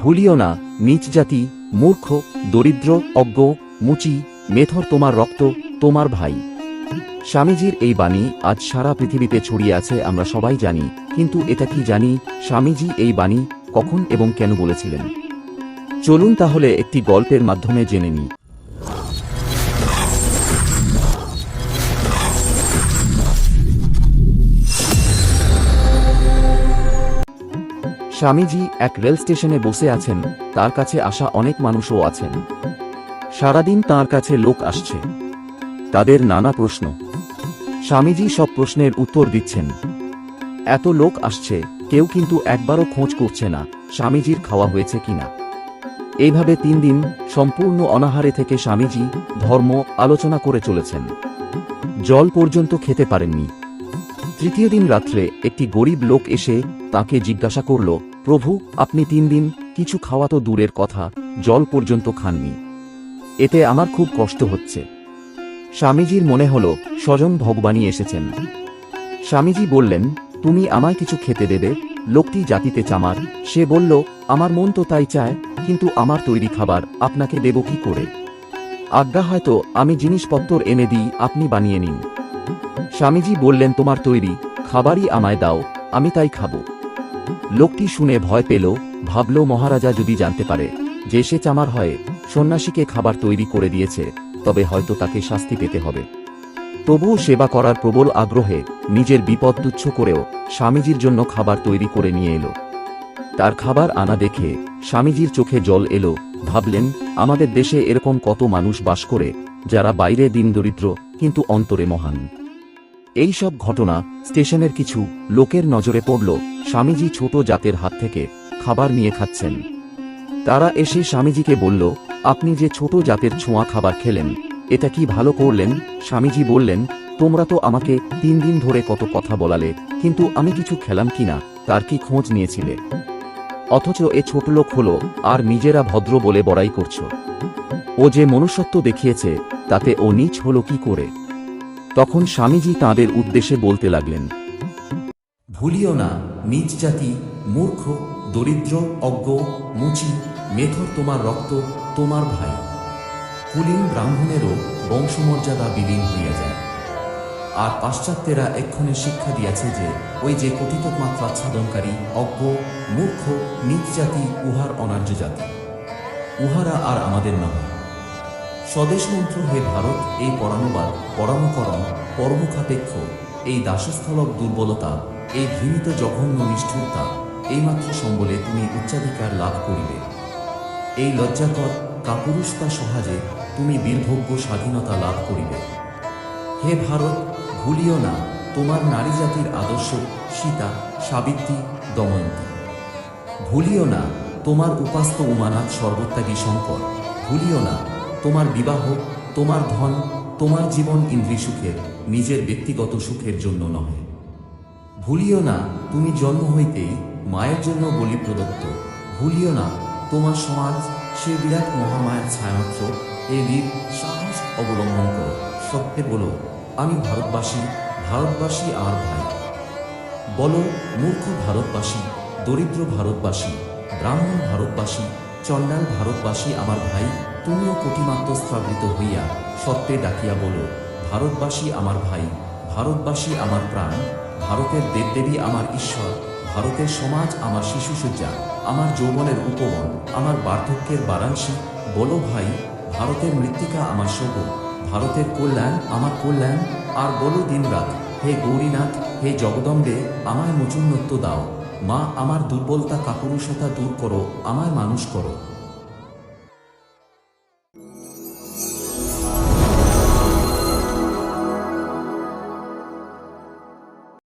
ভুলিও না নিচ জাতি, মূর্খ, দরিদ্র, অজ্ঞ, মুচি, মেথর তোমার রক্ত, তোমার ভাই। স্বামীজির এই বাণী আজ সারা পৃথিবীতে ছড়িয়ে আছে, আমরা সবাই জানি, কিন্তু এটা কি জানি, স্বামীজি এই বাণী কখন এবং কেন বলেছিলেন? চলুন তাহলে একটি গল্পের মাধ্যমে জেনে নিই। স্বামীজি এক রেল স্টেশনে বসে আছেন, তার কাছে আসা অনেক মানুষও আছেন। সারাদিন তার কাছে লোক আসছে। তাদের নানা প্রশ্ন। স্বামীজি সব প্রশ্নের উত্তর দিচ্ছেন। এত লোক আসছে, কেউ কিন্তু একবারও খোঁজ করছে না, স্বামীজির খাওয়া হয়েছে কিনা। এইভাবে তিন দিন সম্পূর্ণ অনাহারে থেকে স্বামীজি ধর্ম আলোচনা করে চলেছেন। জল পর্যন্ত খেতে পারেননি। তৃতীয় দিন রাত্রে একটি গরিব লোক এসে তাকে জিজ্ঞাসা করল প্রভু, আপনি তিন দিন কিছু খাওয়া তো দূরের কথা, জল পর্যন্ত খাননি। এতে আমার খুব কষ্ট হচ্ছে। স্বামীজির মনে হল, স্বজন ভগবানই এসেছেন। স্বামীজি বললেন, তুমি আমায় কিছু খেতে দেবে, লোকটি জাতিতে চামার। সে বলল, আমার মন তো তাই চায়, কিন্তু আমার তৈরি খাবার, আপনাকে দেব কি করে? আজ্ঞা হয়তো আমি জিনিসপত্র এনে দিই, আপনি বানিয়ে নিন। স্বামীজি বললেন, তোমার তৈরি খাবারই আমায় দাও, আমি তাই খাব। লোকটি শুনে ভয় পেল, ভাবল মহারাজা যদি জানতে পারে যে সে চামার হয়, সন্ন্যাসীকে খাবার তৈরি করে দিয়েছে, তবে হয়তো তাকে শাস্তি পেতে হবে। তবুও সেবা করার প্রবল আগ্রহে নিজের বিপদ তুচ্ছ করেও স্বামীজির জন্য খাবার তৈরি করে নিয়ে এলো। তার খাবার আনা দেখে স্বামীজির চোখে জল এলো, ভাবলেন, আমাদের দেশে এরকম কত মানুষ বাস করে, যারা বাইরে দিন দরিদ্র, কিন্তু অন্তরে মহান। এই সব ঘটনা স্টেশনের কিছু লোকের নজরে পড়ল। স্বামীজি ছোট জাতের হাত থেকে খাবার নিয়ে খাচ্ছেন। তারা এসে স্বামীজিকে বলল, আপনি যে ছোট জাতের ছোঁয়া খাবার খেলেন, এটা কি ভালো করলেন? স্বামীজি বললেন, তোমরা তো আমাকে তিন দিন ধরে কত কথা বলালে, কিন্তু আমি কিছু খেলাম কিনা তার কি খোঁজ নিয়েছিলে? অথচ এ ছোট লোক হলো, আর নিজেরা ভদ্র বলে বড়াই করছ। ও যে মনুষ্যত্ব দেখিয়েছে, তাতে ও নিচ হলো কি করে? তখন স্বামীজি তাঁদের উদ্দেশ্যে বলতে লাগলেন, ভুলিও না, নিজ জাতি, মূর্খ, দরিদ্র, অজ্ঞ, মুচি, মেথর তোমার রক্ত, তোমার ভাই। কুলীন ব্রাহ্মণেরও বংশমর্যাদা বিলীন হইয়া যায়। আর পাশ্চাত্যেরা এক্ষণে শিক্ষা দিয়াছে যে, ওই যে কথিত মাত্রা সাধনকারী অজ্ঞ, মূর্খ, নিজ জাতি, উহার অনার্য জাতি। উহারা আর আমাদের নয় স্বদেশ মন্ত্র হে ভারত, এই পরানুবাদ পরামকরণ পরমুখাপেক্ষ এই দাসস্থলক দুর্বলতা, এই ঘৃণিত জঘন্য নিষ্ঠুরতা এইমাত্র সম্বলে তুমি উচ্চাধিকার লাভ করিবে। এই লজ্জাকর কাপুরুষতা সহাজে তুমি বীরভোগ্য স্বাধীনতা লাভ করিবে। হে ভারত, ভুলিও না, তোমার নারী জাতির আদর্শ সীতা, সাবিত্রী, দময়ন্তী। ভুলিও না, তোমার উপাস্ত উমানাথ সর্বত্যাগী শঙ্কর, ভুলিও না তোমার বিবাহ, তোমার ধন, তোমার জীবন ইন্দ্রিয় সুখের, নিজের ব্যক্তিগত সুখের জন্য নহে। ভুলিও না, তুমি জন্ম হইতেই মায়ের জন্য বলি প্রদত্ত। ভুলিও না, তোমার সমাজ, সে বিরাট মহামায়ার ছায়ামাত্র, এ বীর সাহস অবলম্বন করো। সত্যে বলো, আমি ভারতবাসী ভারতবাসী আর ভাই। বলো, মূর্খ ভারতবাসী, দরিদ্র ভারতবাসী, ব্রাহ্মণ ভারতবাসী, চণ্ডাল ভারতবাসী আমার ভাই তুমিও কোটিমাত্র স্থাপিত হইয়া সত্যে ডাকিয়া বলো, ভারতবাসী আমার ভাই, ভারতবাসী আমার প্রাণ, ভারতের দেবদেবী আমার ঈশ্বর, ভারতের সমাজ আমার শিশুসজ্জা, আমার যৌবনের উপবন, আমার বার্ধক্যের বারাণসী, বলো ভাই, ভারতের মৃত্তিকা আমার সবল ভারতের কল্যাণ আমার কল্যাণ, আর বলো দিনরাত, হে গৌরীনাথ, হে জগদম্বে, আমায় মোচুন্নত্ব দাও, মা, আমার দুর্বলতা কাপুরুষতা দূর করো, আমায় মানুষ করো।